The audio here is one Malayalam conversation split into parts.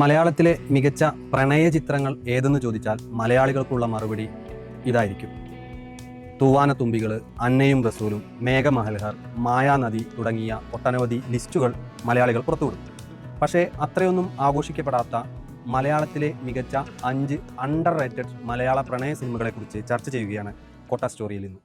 മലയാളത്തിലെ മികച്ച പ്രണയ ചിത്രങ്ങൾ ഏതെന്ന് ചോദിച്ചാൽ മലയാളികൾക്കുള്ള മറുപടി ഇതായിരിക്കും. തൂവാന തുമ്പികൾ അന്നയും റസൂലും മേഘമഹൽഹർ മായാനദി തുടങ്ങിയ ഒട്ടനവധി ലിസ്റ്റുകൾ മലയാളികൾ പുറത്തുവിടും. പക്ഷേ അത്രയൊന്നും ആഘോഷിക്കപ്പെടാത്ത മലയാളത്തിലെ മികച്ച അഞ്ച് അണ്ടർ റേറ്റഡ് മലയാള പ്രണയ സിനിമകളെക്കുറിച്ച് ചർച്ച ചെയ്യുകയാണ് കൊട്ട സ്റ്റോറിയിൽ ഇന്ന്.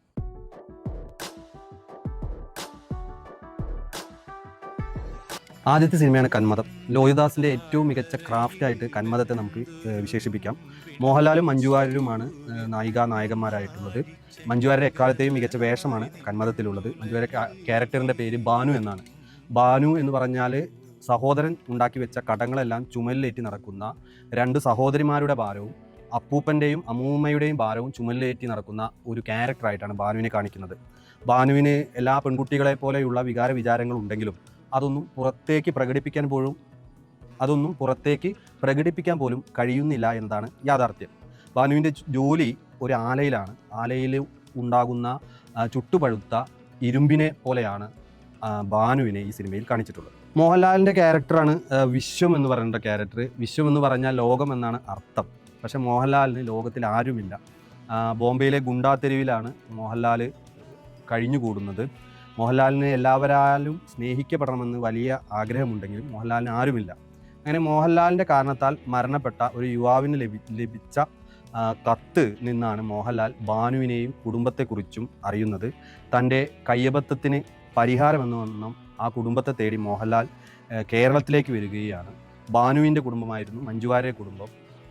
ആദ്യത്തെ സിനിമയാണ് കന്മതം. ലോഹിദാസിന്റെ ഏറ്റവും മികച്ച ക്രാഫ്റ്റ് ആയിട്ട് കന്മതത്തെ നമുക്ക് വിശേഷിപ്പിക്കാം. മോഹൻലാലും മഞ്ജുവാര്യരുമാണ് നായിക നായകന്മാരായിട്ടുള്ളത്. മഞ്ജുവാരുടെ എക്കാലത്തെയും മികച്ച വേഷമാണ് കന്മതത്തിലുള്ളത്. മഞ്ജുവാര ക്യാരക്ടറിന്റെ പേര് ബാനു എന്നാണ്. ബാനു എന്ന് പറഞ്ഞാൽ സഹോദരൻ ഉണ്ടാക്കി വെച്ച കടങ്ങളെല്ലാം ചുമലിലേറ്റി നടക്കുന്ന രണ്ട് സഹോദരിമാരുടെ ഭാരവും അപ്പൂപ്പന്റെയും അമ്മൂമ്മയുടെയും ഭാരവും ചുമലിലേറ്റി നടക്കുന്ന ഒരു ക്യാരക്ടറായിട്ടാണ് ബാനുവിനെ കാണിക്കുന്നത്. ബാനുവിന് എല്ലാ പെൺകുട്ടികളെ പോലെയുള്ള വികാര വിചാരങ്ങൾ ഉണ്ടെങ്കിലും അതൊന്നും പുറത്തേക്ക് പ്രകടിപ്പിക്കാൻ പോലും അതൊന്നും പുറത്തേക്ക് പ്രകടിപ്പിക്കാൻ പോലും കഴിയുന്നില്ല എന്നതാണ് യാഥാർത്ഥ്യം. ബാനുവിന്റെ ജോലി ഒരു ആലയിലാണ്. ആലയിൽ ഉണ്ടാകുന്ന ചുട്ടുപഴുത്ത ഇരുമ്പിനെ പോലെയാണ് ബാനുവിനെ ഈ സിനിമയിൽ കാണിച്ചിട്ടുള്ളത്. മോഹൻലാലിന്റെ ക്യാരക്ടറാണ് വിശ്വം എന്ന് പറയുന്ന ക്യാരക്ടർ വിശ്വം എന്ന് പറഞ്ഞാൽ ലോകം എന്നാണ് അർത്ഥം. പക്ഷെ മോഹൻലാലിന് ലോകത്തിൽ ആരുമില്ല. ബോംബെയിലെ ഗുണ്ടാ തെരുവിലാണ് മോഹൻലാൽ കഴിഞ്ഞുകൂടുന്നത്. മോഹൻലാലിന് എല്ലാവരാലും സ്നേഹിക്കപ്പെടണമെന്ന് വലിയ ആഗ്രഹമുണ്ടെങ്കിലും മോഹൻലാലിന് ആരുമില്ല. അങ്ങനെ മോഹൻലാലിന്റെ കാരണത്താൽ മരണപ്പെട്ട ഒരു യുവാവിന് ലഭി ലഭിച്ച കത്ത് നിന്നാണ് മോഹൻലാൽ ബാനുവിനെയും കുടുംബത്തെക്കുറിച്ചും അറിയുന്നത്. തന്റെ കയ്യബദ്ധത്തിന് പരിഹാരമെന്ന് വണ്ണം ആ കുടുംബത്തെ തേടി മോഹൻലാൽ കേരളത്തിലേക്ക് വരികയാണ്. ഭാനുവിന്റെ കുടുംബമായിരുന്നു മഞ്ജുവാരയുടെ കുടുംബം.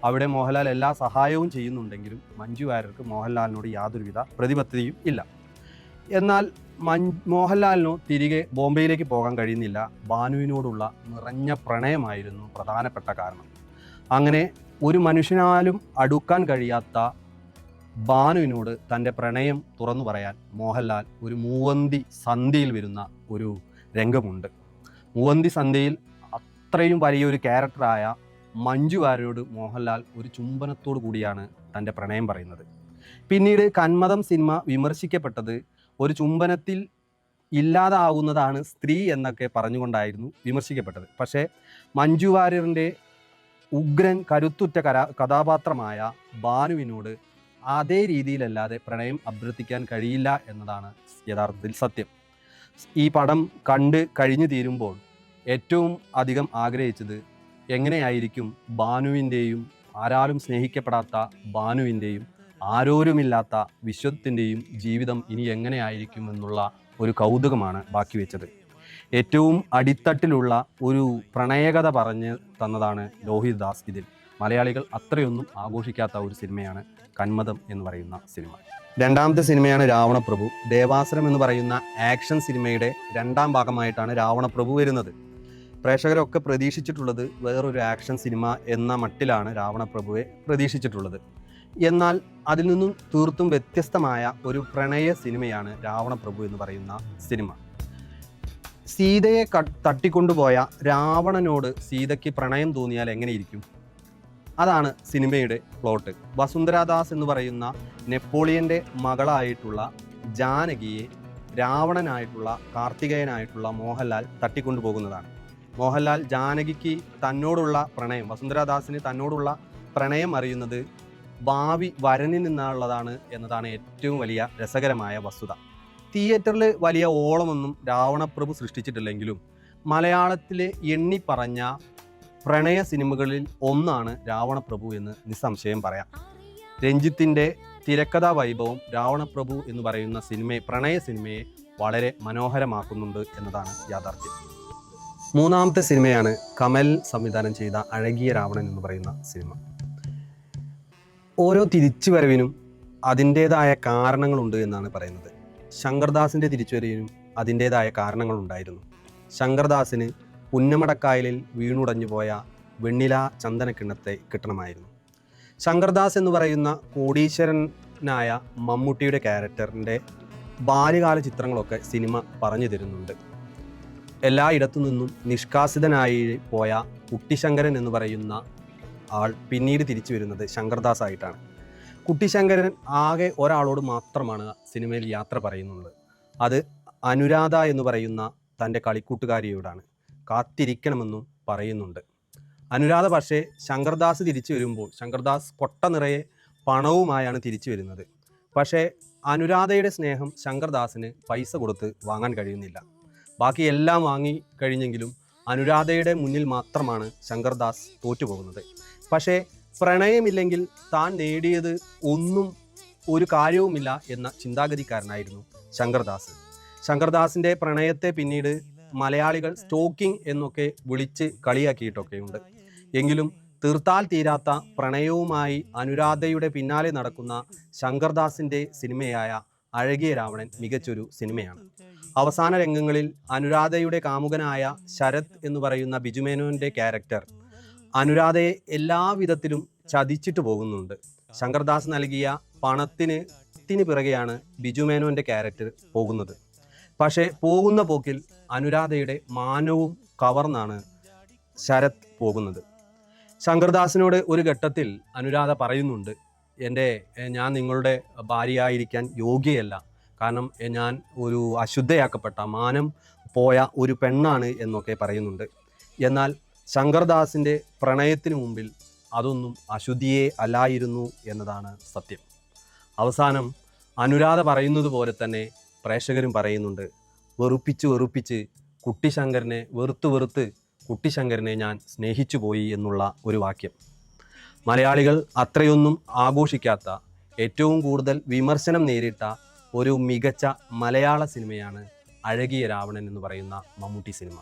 അവിടെ മോഹൻലാൽ എല്ലാ സഹായവും ചെയ്യുന്നുണ്ടെങ്കിലും മഞ്ജുവാരർക്ക് മോഹൻലാലിനോട് യാതൊരുവിധ പ്രതിബദ്ധതയും ഇല്ല. എന്നാൽ മോഹൻലാലിനോ തിരികെ ബോംബെയിലേക്ക് പോകാൻ കഴിയുന്നില്ല. ബാനുവിനോടുള്ള നിറഞ്ഞ പ്രണയമായിരുന്നു പ്രധാനപ്പെട്ട കാരണം. അങ്ങനെ ഒരു മനുഷ്യനാലും അടുക്കാൻ കഴിയാത്ത ബാനുവിനോട് തന്റെ പ്രണയം തുറന്നു പറയാൻ മോഹൻലാൽ ഒരു മൂവന്തി സന്ധിയിൽ വരുന്ന ഒരു രംഗമുണ്ട്. മൂവന്തി സന്ധിയിൽ അത്രയും വലിയൊരു ക്യാരക്ടറായ മഞ്ജു മോഹൻലാൽ ഒരു ചുംബനത്തോടു കൂടിയാണ് തന്റെ പ്രണയം പറയുന്നത്. പിന്നീട് കന്മതം സിനിമ വിമർശിക്കപ്പെട്ടത് ഒരു ചുംബനത്തിൽ ഇല്ലാതാവുന്നതാണ് സ്ത്രീ എന്നൊക്കെ പറഞ്ഞുകൊണ്ടായിരുന്നു വിമർശിക്കപ്പെട്ടത്. പക്ഷേ മഞ്ജു വാര്യറിന്റെ ഉഗ്രൻ കരുത്തുറ്റ കരാ കഥാപാത്രമായ ബാനുവിനോട് അതേ രീതിയിലല്ലാതെ പ്രണയം അഭ്യർത്ഥിക്കാൻ കഴിയില്ല എന്നതാണ് യഥാർത്ഥത്തിൽ സത്യം. ഈ പടം കണ്ട് കഴിഞ്ഞു തീരുമ്പോൾ ഏറ്റവും അധികം ആഗ്രഹിച്ചത് എങ്ങനെയായിരിക്കും ബാനുവിന്റെയും ആരാലും സ്നേഹിക്കപ്പെടാത്ത ഭാനുവിന്റെയും ആരോരുമില്ലാത്ത വിശ്വത്തിന്റെയും ജീവിതം ഇനി എങ്ങനെയായിരിക്കും എന്നുള്ള ഒരു കൗതുകമാണ് ബാക്കി വെച്ചത്. ഏറ്റവും അടിത്തട്ടിലുള്ള ഒരു പ്രണയകഥ പറഞ്ഞ് തന്നതാണ് ലോഹിത് ദാസ് ഇതിൽ. മലയാളികൾ അത്രയൊന്നും ആഘോഷിക്കാത്ത ഒരു സിനിമയാണ് കന്മതം എന്ന് പറയുന്ന സിനിമ. രണ്ടാമത്തെ സിനിമയാണ് രാവണപ്രഭു. ദേവാസുരം എന്ന് പറയുന്ന ആക്ഷൻ സിനിമയുടെ രണ്ടാം ഭാഗമായിട്ടാണ് രാവണപ്രഭു വരുന്നത്. പ്രേക്ഷകരൊക്കെ പ്രതീക്ഷിച്ചിട്ടുള്ളത് വേറൊരു ആക്ഷൻ സിനിമ എന്ന മട്ടിലാണ് രാവണപ്രഭുവെ പ്രതീക്ഷിച്ചിട്ടുള്ളത്. എന്നാൽ അതിൽ നിന്നും തീർത്തും വ്യത്യസ്തമായ ഒരു പ്രണയ സിനിമയാണ് രാവണപ്രഭു എന്ന് പറയുന്ന സിനിമ. സീതയെ തട്ടിക്കൊണ്ടുപോയ രാവണനോട് സീതയ്ക്ക് പ്രണയം തോന്നിയാൽ എങ്ങനെയിരിക്കും? അതാണ് സിനിമയുടെ പ്ലോട്ട്. വസുന്ധരാദാസ് എന്ന് പറയുന്ന നെപ്പോളിയന്റെ മകളായിട്ടുള്ള ജാനകിയെ രാവണനായിട്ടുള്ള കാർത്തികേയനായിട്ടുള്ള മോഹൻലാൽ തട്ടിക്കൊണ്ടുപോകുന്നതാണ്. മോഹൻലാൽ ജാനകിക്ക് തന്നോടുള്ള പ്രണയം വസുന്ധരാദാസിന് തന്നോടുള്ള പ്രണയം അറിയുന്നത് ഭാവി വരനിൽ നിന്നുള്ളതാണ് എന്നതാണ് ഏറ്റവും വലിയ രസകരമായ വസ്തുത. തിയേറ്ററിൽ വലിയ ഓളമൊന്നും രാവണപ്രഭു സൃഷ്ടിച്ചിട്ടില്ലെങ്കിലും മലയാളത്തിലെ എണ്ണിപ്പറഞ്ഞ പ്രണയ സിനിമകളിൽ ഒന്നാണ് രാവണപ്രഭു എന്ന് നിസ്സംശയം പറയാം. രഞ്ജിത്തിന്റെ തിരക്കഥാ വൈഭവം രാവണപ്രഭു എന്ന് പറയുന്ന സിനിമയെ പ്രണയ സിനിമയെ വളരെ മനോഹരമാക്കുന്നുണ്ട് എന്നതാണ് യാഥാർത്ഥ്യം. മൂന്നാമത്തെ സിനിമയാണ് കമൽ സംവിധാനം ചെയ്ത അഴകിയ രാവണൻ എന്ന് പറയുന്ന സിനിമ. ഓരോ തിരിച്ചുവരവിനും അതിന്റേതായ കാരണങ്ങളുണ്ട് എന്നാണ് പറയുന്നത്. ശങ്കർദാസിന്റെ തിരിച്ചുവരവിനും അതിന്റേതായ കാരണങ്ങളുണ്ടായിരുന്നു. ശങ്കർദാസിന് പുന്നമടക്കായലിൽ വീണുടഞ്ഞു പോയ വെണ്ണില ചന്ദനക്കിണ്ണത്തെ കിട്ടണമായിരുന്നു. ശങ്കർദാസ് എന്ന് പറയുന്ന കോടീശ്വരനായ മമ്മൂട്ടിയുടെ ക്യാരക്ടറിന്റെ ബാല്യകാല ചിത്രങ്ങളൊക്കെ സിനിമ പറഞ്ഞു തരുന്നുണ്ട്. എല്ലായിടത്തു നിന്നും നിഷ്കാസിതനായി പോയ കുട്ടിശങ്കരൻ എന്ന് പറയുന്ന ആൾ പിന്നീട് തിരിച്ചു വരുന്നത് ശങ്കർദാസ് ആയിട്ടാണ് കുട്ടിശങ്കരൻ ആകെ ഒരാളോട് മാത്രമാണ് സിനിമയിൽ യാത്ര പറയുന്നുള്ളത്. അത് അനുരാധ എന്ന് പറയുന്ന തന്റെ കളിക്കൂട്ടുകാരിയോടാണ്. കാത്തിരിക്കണമെന്നും പറയുന്നുണ്ട്. അനുരാധ പക്ഷേ ശങ്കർദാസ് തിരിച്ചു വരുമ്പോൾ ശങ്കർദാസ് കൊട്ട നിറയെ പണവുമായാണ് തിരിച്ചു വരുന്നത്. പക്ഷേ അനുരാധയുടെ സ്നേഹം ശങ്കർദാസിന് പൈസ കൊടുത്ത് വാങ്ങാൻ കഴിയുന്നില്ല. ബാക്കി എല്ലാം വാങ്ങി കഴിഞ്ഞെങ്കിലും അനുരാധയുടെ മുന്നിൽ മാത്രമാണ് ശങ്കർദാസ് തോറ്റുപോകുന്നത്. പക്ഷേ പ്രണയമില്ലെങ്കിൽ താൻ നേടിയത് ഒന്നും ഒരു കാര്യവുമില്ല എന്ന ചിന്താഗതിക്കാരനായിരുന്നു ശങ്കർദാസ്. ശങ്കർദാസിന്റെ പ്രണയത്തെ പിന്നീട് മലയാളികൾ സ്റ്റോക്കിംഗ് എന്നൊക്കെ വിളിച്ച് കളിയാക്കിയിട്ടൊക്കെയുണ്ട്. എങ്കിലും തീർത്താൽ തീരാത്ത പ്രണയവുമായി അനുരാധയുടെ പിന്നാലെ നടക്കുന്ന ശങ്കർദാസിന്റെ സിനിമയായ അഴകിയ രാവണൻ മികച്ചൊരു സിനിമയാണ്. അവസാന രംഗങ്ങളിൽ അനുരാധയുടെ കാമുകനായ ശരത് എന്ന് പറയുന്ന ബിജുമേനോന്റെ ക്യാരക്ടർ അനുരാധയെ എല്ലാവിധത്തിലും ചതിച്ചിട്ട് പോകുന്നുണ്ട്. ശങ്കർദാസ് നൽകിയ പണത്തിന് ത്തിന് പിറകെയാണ് ബിജുമേനോന്റെ ക്യാരക്ടർ പോകുന്നത്. പക്ഷേ പോകുന്ന പോക്കിൽ അനുരാധയുടെ മാനവും കവർന്നാണ് ശരത് പോകുന്നത്. ശങ്കർദാസിനോട് ഒരു ഘട്ടത്തിൽ അനുരാധ പറയുന്നുണ്ട് എന്റെ ഞാൻ നിങ്ങളുടെ ഭാര്യയായിരിക്കാൻ യോഗ്യയല്ല. കാരണം ഞാൻ ഒരു അശുദ്ധയാക്കപ്പെട്ട മാനം പോയ ഒരു പെണ്ണാണ് എന്നൊക്കെ പറയുന്നുണ്ട്. എന്നാൽ ശങ്കർദാസിന്റെ പ്രണയത്തിന് മുമ്പിൽ അതൊന്നും അശുദ്ധിയെ അല്ലായിരുന്നു എന്നതാണ് സത്യം. അവസാനം അനുരാധ പറയുന്നത് പോലെ തന്നെ പ്രേക്ഷകരും പറയുന്നുണ്ട് വെറുപ്പിച്ച് വെറുപ്പിച്ച് കുട്ടിശങ്കരനെ വെറുത്ത് വെറുത്ത് കുട്ടിശങ്കരനെ ഞാൻ സ്നേഹിച്ചു പോയി എന്നുള്ള ഒരു വാക്യം. മലയാളികൾ അത്രയൊന്നും ആഘോഷിക്കാത്ത ഏറ്റവും കൂടുതൽ വിമർശനം നേരിട്ട ഒരു മികച്ച മലയാള സിനിമയാണ് അഴകിയ രാവണൻ എന്ന് പറയുന്ന മമ്മൂട്ടി സിനിമ.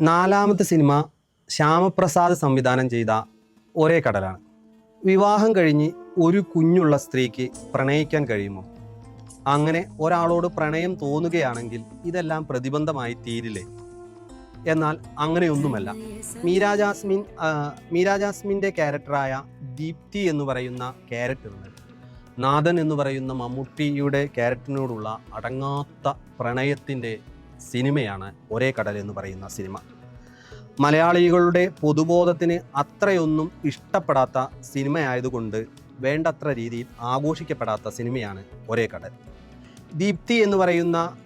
നാലാമത്തെ സിനിമ ശ്യാമപ്രസാദ് സംവിധാനം ചെയ്ത ഒരേ കടലാണ്. വിവാഹം കഴിഞ്ഞ് ഒരു കുഞ്ഞുള്ള സ്ത്രീക്ക് പ്രണയിക്കാൻ കഴിയുമോ? അങ്ങനെ ഒരാളോട് പ്രണയം തോന്നുകയാണെങ്കിൽ ഇതെല്ലാം പ്രതിബന്ധമായി തീരില്ലേ? എന്നാൽ അങ്ങനെയൊന്നുമല്ല. മീരാ ജാസ്മിൻ മീരാ ജാസ്മിന്റെ ക്യാരക്ടറായ ദീപ്തി എന്ന് പറയുന്ന ക്യാരക്ടറിന് നാഥൻ എന്ന് പറയുന്ന മമ്മൂട്ടിയുടെ ക്യാരക്ടറിനോടുള്ള അടങ്ങാത്ത പ്രണയത്തിന്റെ സിനിമയാണ് ഒരേ കടൽ എന്ന് പറയുന്ന സിനിമ. മലയാളികളുടെ പൊതുബോധത്തിന് അത്രയൊന്നും ഇഷ്ടപ്പെടാത്ത സിനിമയായതുകൊണ്ട് വേണ്ടത്ര രീതിയിൽ ആഘോഷിക്കപ്പെടാത്ത സിനിമയാണ് ഒരേ കടൽ. ദീപ്തി എന്ന് പറയുന്ന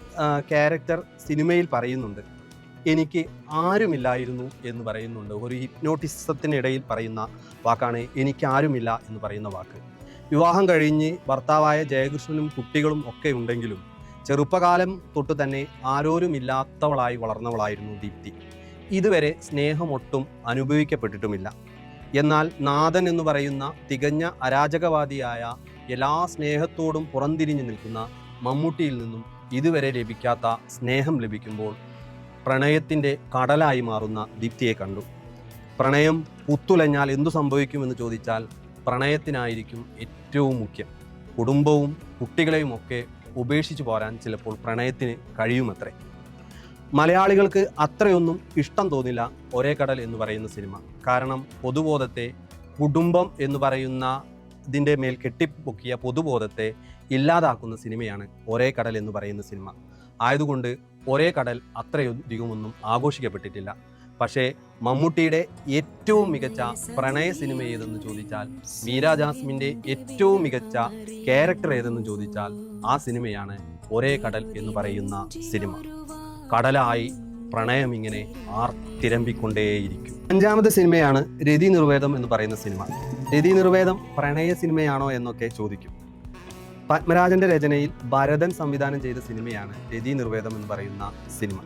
ക്യാരക്ടർ സിനിമയിൽ പറയുന്നുണ്ട്. എനിക്ക് ആരുമില്ലായിരുന്നു എന്ന് പറയുന്നുണ്ട്. ഒരു ഹിപ്നോട്ടിസത്തിനിടയിൽ പറയുന്ന വാക്കാണ് എനിക്ക് ആരുമില്ല എന്ന് പറയുന്ന വാക്ക്. വിവാഹം കഴിഞ്ഞ് ഭർത്താവായ ജയകൃഷ്ണനും കുട്ടികളും ഒക്കെ ഉണ്ടെങ്കിലും ചെറുപ്പകാലം തൊട്ട് തന്നെ ആരോരുമില്ലാത്തവളായി വളർന്നവളായിരുന്നു ദീപ്തി. ഇതുവരെ സ്നേഹമൊട്ടും അനുഭവിക്കപ്പെട്ടിട്ടുമില്ല. എന്നാൽ നാഥൻ എന്ന് പറയുന്ന തികഞ്ഞ അരാജകവാദിയായ എല്ലാ സ്നേഹത്തോടും പുറംതിരിഞ്ഞു നിൽക്കുന്ന മമ്മൂട്ടിയിൽ നിന്നും ഇതുവരെ ലഭിക്കാത്ത സ്നേഹം ലഭിക്കുമ്പോൾ പ്രണയത്തിന്റെ കടലായി മാറുന്ന ദീപ്തിയെ കണ്ടു. പ്രണയം പുത്തുലഞ്ഞാൽ എന്തു സംഭവിക്കുമെന്ന് ചോദിച്ചാൽ പ്രണയത്തിനായിരിക്കും ഏറ്റവും മുഖ്യം. കുടുംബവും കുട്ടികളെയും ഒക്കെ ഉപേക്ഷിച്ചു പോരാൻ ചിലപ്പോൾ പ്രണയത്തിന് കഴിയുമത്രേ. മലയാളികൾക്ക് അത്രയൊന്നും ഇഷ്ടം തോന്നില്ല ഒരേ കടൽ എന്ന് പറയുന്ന സിനിമ. കാരണം പൊതുബോധത്തെ കുടുംബം എന്ന് പറയുന്ന ഇതിന്റെ മേൽ കെട്ടിപ്പൊക്കിയ പൊതുബോധത്തെ ഇല്ലാതാക്കുന്ന സിനിമയാണ് ഒരേ കടൽ എന്ന് പറയുന്ന സിനിമ. ആയതുകൊണ്ട് ഒരേ കടൽ അത്രയധികമൊന്നും ആഘോഷിക്കപ്പെട്ടിട്ടില്ല. പക്ഷേ മമ്മൂട്ടിയുടെ ഏറ്റവും മികച്ച പ്രണയ സിനിമ ഏതെന്ന് ചോദിച്ചാൽ മീര ജാസ്മിന്റെ ഏറ്റവും മികച്ച ക്യാരക്ടർ ഏതെന്ന് ചോദിച്ചാൽ ആ സിനിമയാണ് ഒരേ കടൽ എന്ന് പറയുന്ന സിനിമ. കടലായി പ്രണയം ഇങ്ങനെ ആർത്തിരമ്പിക്കൊണ്ടേയിരിക്കും അഞ്ചാമത്തെ സിനിമയാണ് രതി നിർവേദം എന്ന് പറയുന്ന സിനിമ. രതി നിർവേദം പ്രണയ സിനിമയാണോ എന്നൊക്കെ ചോദിക്കും. പത്മരാജന്റെ രചനയിൽ ഭരതൻ സംവിധാനം ചെയ്ത സിനിമയാണ് രതി നിർവേദം എന്ന് പറയുന്ന സിനിമ.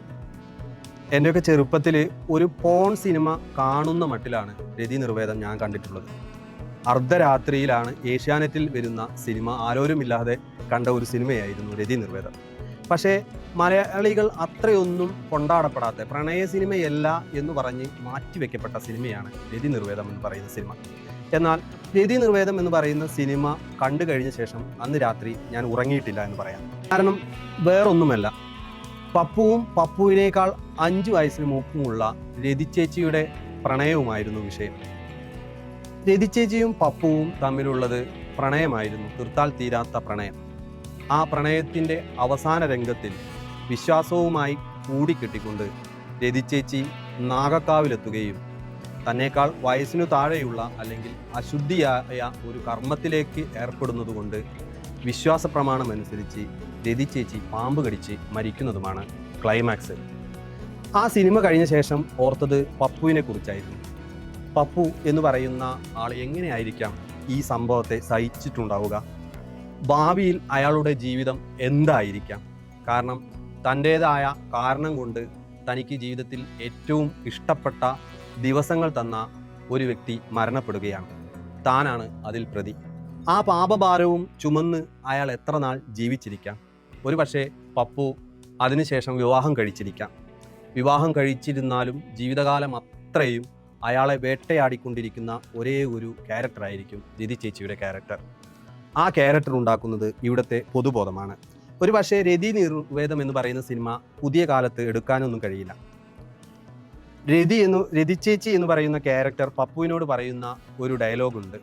എന്റെയൊക്കെ ചെറുപ്പത്തിൽ ഒരു പോൺ സിനിമ കാണുന്ന മട്ടിലാണ് രതി നിർവേദം ഞാൻ കണ്ടിട്ടുള്ളത്. അർദ്ധരാത്രിയിലാണ് ഏഷ്യാനെറ്റിൽ വരുന്ന സിനിമ ആരോരുമില്ലാതെ കണ്ട ഒരു സിനിമയായിരുന്നു രതി നിർവേദം. പക്ഷേ മലയാളികൾ അത്രയൊന്നും കൊണ്ടാടപ്പെടാത്ത പ്രണയ സിനിമയല്ല എന്ന് പറഞ്ഞ് മാറ്റിവെക്കപ്പെട്ട സിനിമയാണ് രതി നിർവേദം എന്ന് പറയുന്ന സിനിമ. എന്നാൽ രതി നിർവേദം എന്ന് പറയുന്ന സിനിമ കണ്ടു കഴിഞ്ഞ ശേഷം അന്ന് രാത്രി ഞാൻ ഉറങ്ങിയിട്ടില്ല എന്ന് പറയാം. കാരണം വേറൊന്നുമല്ല. പപ്പുവും പപ്പുവിനേക്കാൾ അഞ്ച് വയസ്സിന് മൂപ്പുമുള്ള രതിച്ചേച്ചിയുടെ പ്രണയവുമായിരുന്നു വിഷയം. രതിച്ചേച്ചിയും പപ്പുവും തമ്മിലുള്ളത് പ്രണയമായിരുന്നു. തീർത്താൽ തീരാത്ത പ്രണയം. ആ പ്രണയത്തിന്റെ അവസാന രംഗത്തിൽ വിശ്വാസവുമായി കൂടിക്കെട്ടിക്കൊണ്ട് രതിച്ചേച്ചി നാഗക്കാവിലെത്തുകയും തന്നേക്കാൾ വയസ്സിനു താഴെയുള്ള അല്ലെങ്കിൽ അശുദ്ധിയായ ഒരു കർമ്മത്തിലേക്ക് ഏർപ്പെടുന്നതുകൊണ്ട് വിശ്വാസ പ്രമാണം അനുസരിച്ച് രതിച്ചേച്ചി പാമ്പ് കടിച്ച് മരിക്കുന്നതുമാണ് ക്ലൈമാക്സ്. ആ സിനിമ കഴിഞ്ഞ ശേഷം ഓർത്തത് പപ്പുവിനെ കുറിച്ചായിരുന്നു. പപ്പു എന്ന് പറയുന്ന ആൾ എങ്ങനെയായിരിക്കാം ഈ സംഭവത്തെ സഹിച്ചിട്ടുണ്ടാവുക? ഭാവിയിൽ അയാളുടെ ജീവിതം എന്തായിരിക്കാം? കാരണം തന്റേതായ കാരണം കൊണ്ട് തനിക്ക് ജീവിതത്തിൽ ഏറ്റവും ഇഷ്ടപ്പെട്ട ദിവസങ്ങൾ തന്ന ഒരു വ്യക്തി മരണപ്പെടുകയാണ്. താനാണ് അതിൽ പ്രതി. ആ പാപഭാരവും ചുമന്ന് അയാൾ എത്ര നാൾ ജീവിച്ചിരിക്കാം? ഒരു പക്ഷേ പപ്പു അതിനുശേഷം വിവാഹം കഴിച്ചിരിക്കാം. വിവാഹം കഴിച്ചിരുന്നാലും ജീവിതകാലം അത്രയും അയാളെ വേട്ടയാടിക്കൊണ്ടിരിക്കുന്ന ഒരേ ഒരു ക്യാരക്ടറായിരിക്കും രതി ചേച്ചിയുടെ ക്യാരക്ടർ ആ ക്യാരക്ടർ ഉണ്ടാക്കുന്നത് ഇവിടുത്തെ പൊതുബോധമാണ്. ഒരു പക്ഷേ രതി നിർവേദം എന്ന് പറയുന്ന സിനിമ പുതിയ കാലത്ത് എടുക്കാനൊന്നും കഴിയില്ല. രതി എന്ന് രതി ചേച്ചി എന്ന് പറയുന്ന ക്യാരക്ടർ പപ്പുവിനോട് പറയുന്ന ഒരു ഡയലോഗുണ്ട്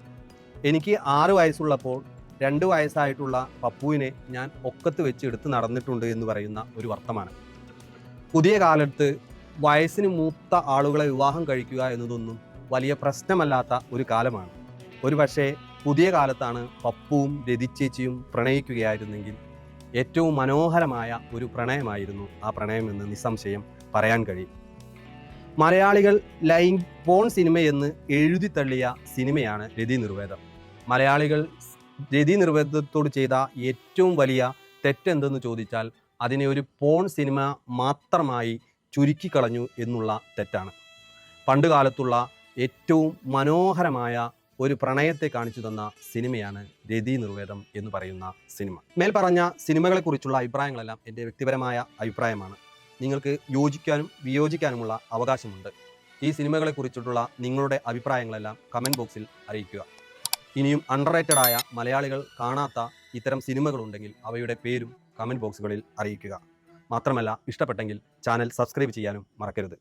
എനിക്ക് ആറ് വയസ്സുള്ളപ്പോൾ രണ്ട് വയസ്സായിട്ടുള്ള പപ്പുവിനെ ഞാൻ ഒക്കത്ത് വെച്ച് എടുത്ത് നടന്നിട്ടുണ്ട് എന്ന് പറയുന്ന ഒരു വർത്തമാനം. പുതിയ കാലത്ത് വയസ്സിന് മൂത്ത ആളുകളെ വിവാഹം കഴിക്കുക എന്നതൊന്നും വലിയ പ്രശ്നമല്ലാത്ത ഒരു കാലമാണ്. ഒരു പക്ഷേ പുതിയ കാലത്താണ് പപ്പുവും രതിച്ചേച്ചിയും പ്രണയിക്കുകയായിരുന്നെങ്കിൽ ഏറ്റവും മനോഹരമായ ഒരു പ്രണയമായിരുന്നു ആ പ്രണയമെന്ന് നിസ്സംശയം പറയാൻ കഴിയും. മലയാളികൾ ലൈൻ പോൺ സിനിമയെന്ന് എഴുതി തള്ളിയ സിനിമയാണ് രതി നിർവേദം. മലയാളികൾ രതി നിർവേദത്തോട് ചെയ്ത ഏറ്റവും വലിയ തെറ്റെന്തെന്ന് ചോദിച്ചാൽ അതിനെ ഒരു പോൺ സിനിമ മാത്രമായി ചുരുക്കിക്കളഞ്ഞു എന്നുള്ള തെറ്റാണ്. പണ്ട് കാലത്തുള്ള ഏറ്റവും മനോഹരമായ ഒരു പ്രണയത്തെ കാണിച്ചു തന്ന സിനിമയാണ് രതി നിർവേദം എന്ന് പറയുന്ന സിനിമ. മേൽ പറഞ്ഞ സിനിമകളെക്കുറിച്ചുള്ള അഭിപ്രായങ്ങളെല്ലാം എന്റെ വ്യക്തിപരമായ അഭിപ്രായമാണ്. നിങ്ങൾക്ക് യോജിക്കാനും വിയോജിക്കാനുമുള്ള അവകാശമുണ്ട്. ഈ സിനിമകളെക്കുറിച്ചിട്ടുള്ള നിങ്ങളുടെ അഭിപ്രായങ്ങളെല്ലാം കമന്റ് ബോക്സിൽ അറിയിക്കുക. ഇനിയും അണ്ടർറേറ്റഡ് ആയ മലയാളികൾ കാണാത്ത ഇത്തരം സിനിമകളുണ്ടെങ്കിൽ അവയുടെ പേരും കമന്റ് ബോക്സുകളിൽ അറിയിക്കുക. മാത്രമല്ല ഇഷ്ടപ്പെട്ടെങ്കിൽ ചാനൽ സബ്സ്ക്രൈബ് ചെയ്യാനും മറക്കരുത്.